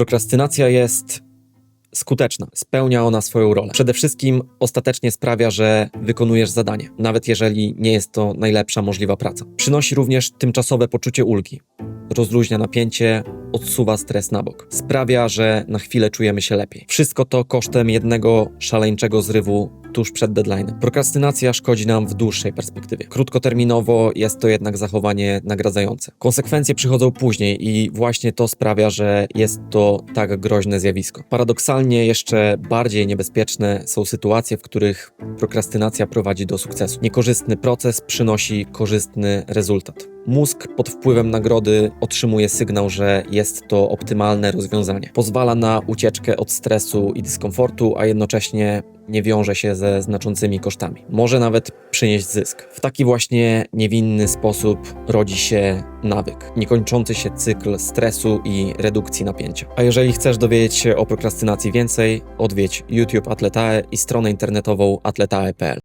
Prokrastynacja jest skuteczna, spełnia ona swoją rolę. Przede wszystkim ostatecznie sprawia, że wykonujesz zadanie, nawet jeżeli nie jest to najlepsza możliwa praca. Przynosi również tymczasowe poczucie ulgi, rozluźnia napięcie, odsuwa stres na bok. Sprawia, że na chwilę czujemy się lepiej. Wszystko to kosztem jednego szaleńczego zrywu tuż przed deadline'em. Prokrastynacja szkodzi nam w dłuższej perspektywie. Krótkoterminowo jest to jednak zachowanie nagradzające. Konsekwencje przychodzą później i właśnie to sprawia, że jest to tak groźne zjawisko. Paradoksalnie jeszcze bardziej niebezpieczne są sytuacje, w których prokrastynacja prowadzi do sukcesu. Niekorzystny proces przynosi korzystny rezultat. Mózg pod wpływem nagrody otrzymuje sygnał, że jest to optymalne rozwiązanie. Pozwala na ucieczkę od stresu i dyskomfortu, a jednocześnie nie wiąże się ze znaczącymi kosztami. Może nawet przynieść zysk. W taki właśnie niewinny sposób rodzi się nawyk, niekończący się cykl stresu i redukcji napięcia. A jeżeli chcesz dowiedzieć się o prokrastynacji więcej, odwiedź YouTube Atletae i stronę internetową atletae.pl.